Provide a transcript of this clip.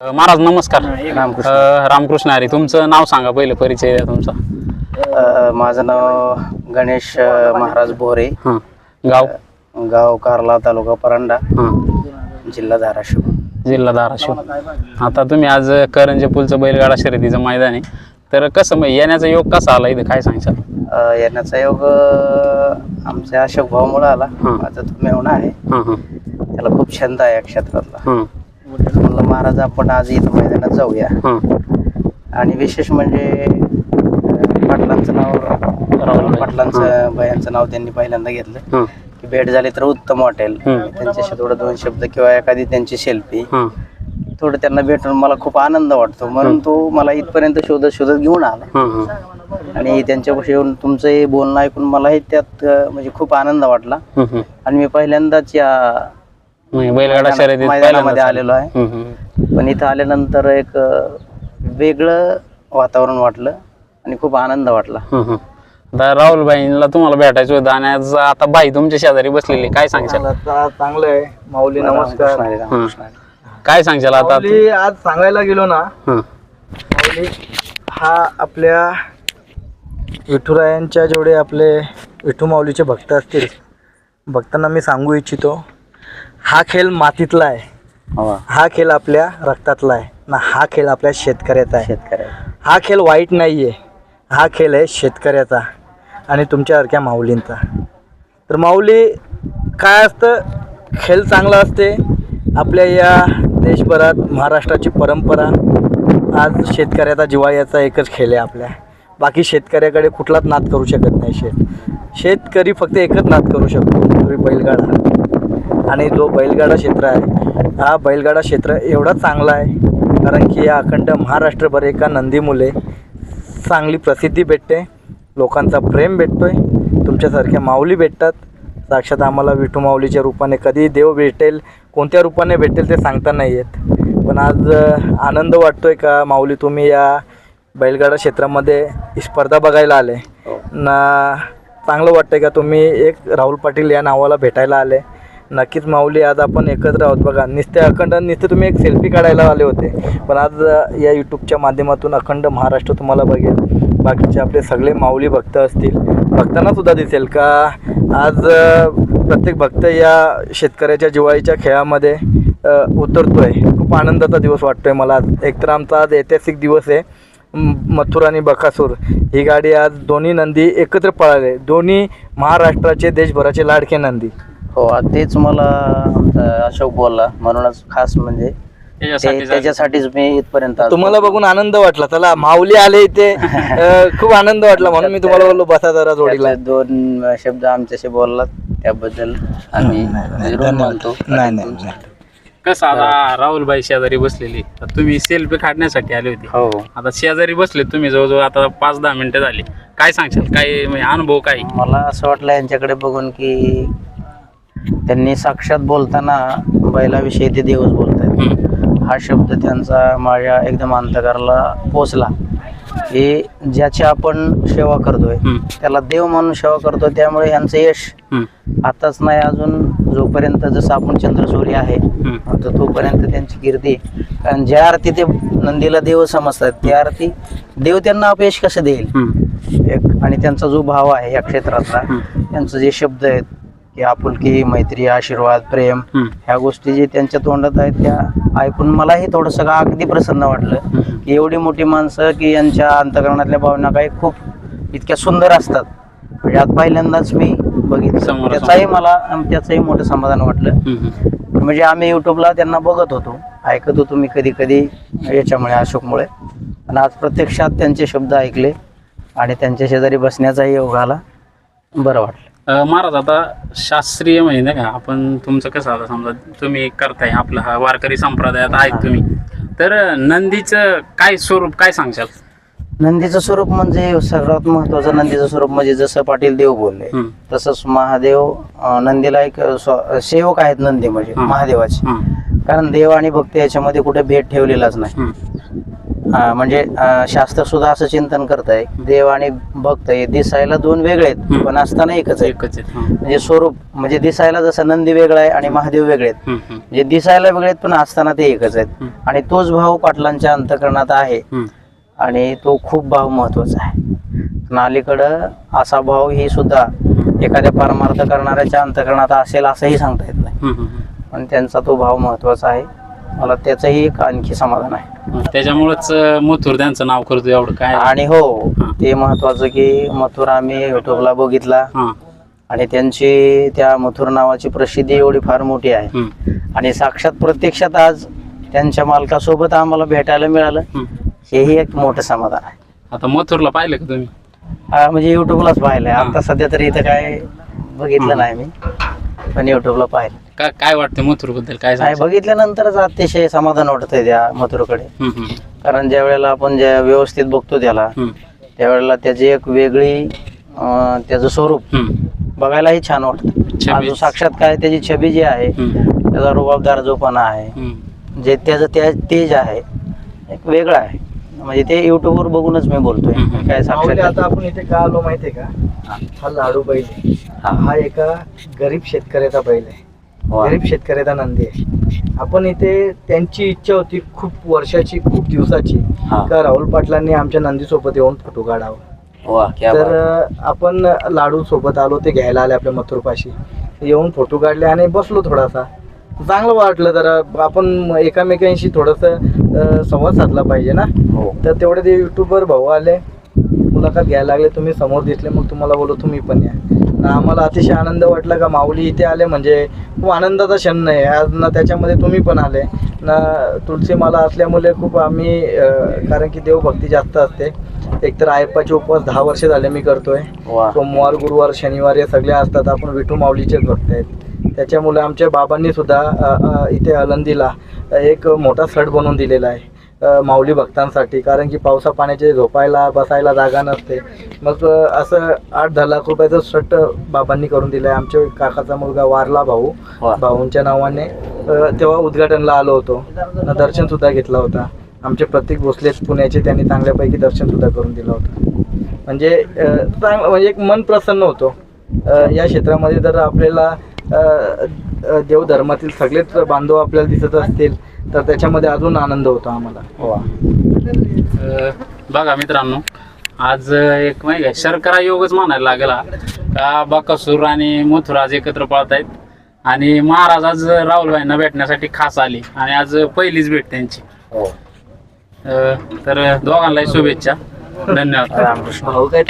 महाराज नमस्कार. रामकृष्ण. अ, रामकृष्ण. हरी तुमचं नाव सांगा पहिलं परिचय द्या तुमचा. अ, माझं नाव गणेश अ, महाराज बोरे हां गाव? गाव कारला तालुका परांडा. हां. जिल्हा धाराशिव. जिल्हा धाराशिव. आता तुम्ही आज करंजे पुलचं बैलगाडा शर्यतीचं मैदान आहे. तर कसं मग येण्याचा योग कसा आला इथं? काय सांगशाल? अ, येण्याचा योग अ, आमच्या अशोक भाऊमुळे आला. हं. माझा तो मेवणा आहे. हां हां. त्याला खूप छंद आहे या क्षेत्रातला. हां. म्हणलं महाराज आपण आज इथं मैदानात जाऊया. हां. आणि विशेष म्हणजे अ, पाटलांचं नाव राहुल पाटलांचं भयांचं नाव त्यांनी पहिल्यांदा घेतलं. की भेट झाली तर उत्तम वाटेल. त्यांच्याशी थोडं दोन शब्द किंवा एखादी त्यांची सेल्फी. हां. थोडं त्यांना भेटून मला खूप आनंद वाटतो. म्हणून तो मला इथपर्यंत शोधत शोधत घेऊन आला. आणि त्यांच्यापाशी येऊन तुमचं हे बोलणं ऐकून मलाही त्यात अं, म्हणजे खूप आनंद वाटला. आणि मी पहिल्यांदाच या बैलगाडा शर्यतीत मैदानामध्ये पहिल्यांदाच आलेलो आहे. पण इथं आल्यानंतर एक अं, वेगळं वातावरण वाटलं आणि खूप आनंद वाटला. आता राहुलबाईंना तुम्हाला भेटायचं होतं आणि आज आता बाई तुमच्या शेजारी बसलेली काय सांगशाल? चांगलं आहे. माऊली नमस्कार. काय सांगशाल आता? माऊली आज सांगायला गेलो ना हं, माऊली हा आपल्या विठुरायांच्या जेवढे आपले विठू माऊलीचे भक्त असतील. भक्तांना मी सांगू इच्छितो. हा खेळ मातीतला आहे. हो. हा खेळ आपल्या रक्तातला आहे. ना हा खेळ आपल्या शेतकऱ्याचा आहे. शेतकऱ्या हा खेळ वाईट नाही आहे हा खेळ आहे शेतकऱ्याचा आणि तुमच्यासारख्या माऊलींचा. तर माऊली काय असतं? खेळ चांगला असते. आपल्या या देशभरात महाराष्ट्राची परंपरा आज शेतकऱ्याचा जिवाळ्याचा एकच खेळ आहे आपल्या. बाकी शेतकऱ्याकडे कुठलाच नाद करू शकत नाही शेत. शेतकरी फक्त एकच नाद करू शकतो. बैलगाडा. आणि जो बैलगाडा क्षेत्र आहे हा बैलगाडा क्षेत्र एवढा चांगला आहे कारण की या अखंड महाराष्ट्रभर एका नंदी मुले चांगली प्रसिद्धी भेटते लोकांचा प्रेम भेटतोय तुमच्यासारख्या माऊली भेटतात. साक्षात आम्हाला विठू माऊलीच्या रूपाने कधी देव भेटेल कोणत्या रूपाने भेटेल ते सांगता नाही येत. पण आज आनंद वाटतोय का माऊली तुम्ही या बैलगाडा क्षेत्रामध्ये ही स्पर्धा बघायला आले? ना चांगलं वाटतंय का तुम्ही एक राहुल पाटील या नावाला भेटायला आले? नक्कीच माऊली आज आपण एकत्र आहोत. बघा नुसते अखंड नुसते तुम्ही एक सेल्फी काढायला आले होते. पण आज या यूट्यूबच्या माध्यमातून अखंड महाराष्ट्र तुम्हाला बघेल. बाकीचे आपले सगळे माऊली भक्त असतील. भक्तांना सुद्धा दिसेल का? आज प्रत्येक भक्त या शेतकऱ्याच्या जिवाळीच्या खेळामध्ये उतरतो आहे खूप आनंदाचा दिवस वाटतो आहे मला. आज एकतर आमचा आज ऐतिहासिक दिवस आहे. मथुर आणि बकासूर. ही गाडी आज दोन्ही नंदी एकत्र पळाले. दोन्ही महाराष्ट्राचे देशभराचे लाडके नंदी. हो तेच मला आमचा अशोक बोलला. म्हणूनच खास म्हणजे ते- त्याच्यासाठीच मी इथपर्यंत आलो. तुम्हाला बघून आनंद वाटला. चला माऊली आले इथे. अ, खूप आनंद वाटला म्हणून मी तुम्हाला बोललो बसा जरा जोडीला. त्यातले दोन शब्द आमच्याशी बोललात त्याबद्दल आम्ही ऋण मानतो. नाही नाही कसं आता राहुलबाई शेजारी बसलेली. तर तुम्ही सेल्फी काढण्यासाठी आले होते. हो. आता शेजारी बसले तुम्ही जवळजवळ आता पाच दहा मिनिटं झाली. काय सांगशाल? काय म्हणजे अनुभव काय? मला असं वाटलं यांच्याकडे बघून की त्यांनी साक्षात बोलताना बैलाविषयी ते देवच बोलत आहेत हं, हा शब्द त्यांचा माझ्या एकदम अंतकाराला पोचला. की ज्याची आपण सेवा करतोय हं, त्याला देव म्हणून सेवा करतो त्यामुळे यांचं यश हं, आताच नाही अजून जोपर्यंत जसं आपण चंद्रसूर्य आहे हं. तर तोपर्यंत त्यांची कीर्ती. कारण ज्या अर्थी ते नंदीला देव समजतात त्या अर्थी देव त्यांना अपयश कसं देईल? हं, एक आणि त्यांचा जो भाव आहे या क्षेत्रातला हं. त्यांचं जे शब्द आहेत की आपुलकी मैत्री आशीर्वाद प्रेम ह्या गोष्टी जे त्यांच्या तोंडात आहेत त्या ऐकून मलाही थोडंसं का अगदी प्रसन्न वाटलं. की एवढी मोठी माणसं की यांच्या अंतकरणातल्या भावना काही खूप इतक्या सुंदर असतात. म्हणजे आज पहिल्यांदाच मी बघितलं. त्याचाही मला त्याचंही मोठं समाधान वाटलं. म्हणजे आम्ही युट्यूबला त्यांना बघत होतो. ऐकत होतो मी कधी कधी याच्यामुळे अशोकमुळे. आणि आज प्रत्यक्षात त्यांचे शब्द ऐकले आणि त्यांच्या शेजारी बसण्याचाही योग आला. बरं वाटलं. अ, महाराज आता शास्त्रीय म्हणजे नाही का आपण तुमचं कसं आता समजा तुम्ही करताय आपला हा वारकरी संप्रदायात आहेत तुम्ही. तर नंदीचं काय स्वरूप काय सांगशाल? नंदीचं स्वरूप म्हणजे सर्वात महत्वाचं नंदीचं स्वरूप म्हणजे जसं पाटील देव बोलले तसंच महादेव अं, नंदीला एक स्व- सेवक आहेत नंदी म्हणजे हं. महादेवाचे. हं, कारण देव आणि भक्ती याच्यामध्ये कुठे भेट ठेवलेलाच नाही. हं, म्हणजे शास्त्र सुद्धा असं चिंतन करत आहे देव आणि भक्त हे दिसायला दोन वेगळे आहेत. पण असताना एकच आहे. म्हणजे स्वरूप म्हणजे दिसायला जसं नंदी वेगळा आहे आणि महादेव वेगळे आहेत म्हणजे दिसायला वेगळे आहेत पण असताना ते एकच आहेत. आणि तोच भाव पाटलांच्या अंतकरणात आहे. आणि तो खूप भाव महत्त्वाचा आहे पण अलीकडं असा भाव ही सुद्धा एखाद्या परमार्थ करणाऱ्याच्या अंतकरणात असेल असंही सांगता येत नाही पण त्यांचा तो भाव महत्त्वाचा आहे मला त्याचंही एक आणखी समाधान आहे. त्याच्यामुळेच मथुर त्यांचं नाव करतो एवढं काय. आणि हो. ते महत्वाचं की मथुर आम्ही युट्यूबला बघितला. हा. आणि त्यांची त्या मथुर नावाची प्रसिद्धी एवढी फार मोठी आहे. आणि साक्षात प्रत्यक्षात आज त्यांच्या मालकासोबत आम्हाला भेटायला मिळालं. हेही एक मोठं समाधान आहे. आता मथुरला पाहिलं का तुम्ही? हा, म्हणजे युट्यूबलाच पाहिलंय. आता सध्या तरी इथं काय बघितलं नाही मी पण युट्यूबला पाहिलं. काय काय वाटतं मथुरबद्दल काय सांगशील? बघितल्यानंतरच अतिशय समाधान वाटतंय त्या मथुरकडे हम्म, हम्म, कारण ज्या वेळेला आपण ज्या व्यवस्थित बघतो त्याला हम्म, त्यावेळेला त्याची एक वेगळी अं, त्याचं स्वरूप हम्म, बघायलाही छान वाटतं छबी. अजून साक्षात काय त्याची छबी जी आहे हम्म, त्याचा रुबाबदार जोपणा आहे हम्म. जे त्याचं त्या तेज आहे एक वेगळं आहे म्हणजे ते युट्यूबवर बघूनच मी बोलतोय हम्म. काय माऊली आता साक्षात आपण इथे का आलो माहितीये का हा लाडू बैल आहे. हा. हा एका गरीब शेतकऱ्याचा बैल आहे. गरीब शेतकऱ्याचा नंदी आहे. आपण इथे त्यांची इच्छा होती खूप वर्षाची खूप दिवसाची हा. का राहुल पाटलांनी आमच्या नंदी सोबत येऊन फोटो काढावा. वा क्या तर बात. आपण लाडू सोबत आलो ते घ्यायला आले आपल्या मथुरपाशी. येऊन फोटो काढले आणि बसलो थोडासा. चांगलं वाटलं जरा आपण एकामेकांशी थोडस संवाद साधला पाहिजे ना? हो. तर तेवढे ते युट्यूबवर भाऊ आले. मुलाखत घ्यायला लागले तुम्ही समोर दिसले मग तुम्हाला बोलू तुम्ही पण या. ना आम्हाला अतिशय आनंद वाटला का माऊली इथे आले म्हणजे खूप आनंदाचा क्षण नाही. आज ना त्याच्यामध्ये तुम्ही पण आले. ना तुळशी माला असल्यामुळे खूप आम्ही कारण की देवभक्ती जास्त असते. एकतर आयप्पाचे उपवास दहा वर्ष झाले मी करतोय. सोमवार गुरुवार शनिवार हे सगळे असतात. आपण विठू माऊलीचेच भक्त आहेत. त्याच्यामुळे आमच्या बाबांनी सुद्धा इथे आळंदीला एक मोठा सट बनवून दिलेला आहे. माऊली भक्तांसाठी कारण की पावसा पाण्याचे झोपायला बसायला जागा नसते. मग असं आठ दहा लाख रुपयाचं सट बाबांनी करून दिलं आहे आमच्या काकाचा मुलगा वारला भाऊ. भाऊंच्या नावाने. तेव्हा उद्घाटनला आलो होतो. दर्शन सुद्धा घेतला होता. आमचे प्रतीक भोसले पुण्याचे त्यांनी चांगल्यापैकी दर्शन सुद्धा करून दिलं होतं. म्हणजे म्हणजे एक मन प्रसन्न होतो. या क्षेत्रामध्ये जर आपल्याला देवधर्मातील सगळेच बांधव आपल्याला दिसत असतील तर त्याच्यामध्ये अजून आनंद होतो आम्हाला. अं, बघा मित्रांनो आज एक माहिती आहे शर्करा योगच म्हणायला लागला का बकासूर आणि मथुर आज एकत्र पळतायत. आणि महाराज आज राहुलबाईंना भेटण्यासाठी खास आले आणि आज पहिलीच भेट त्यांची. हो. अं, तर दोघांनाही शुभेच्छा. धन्यवाद. रामकृष्ण भाऊ काय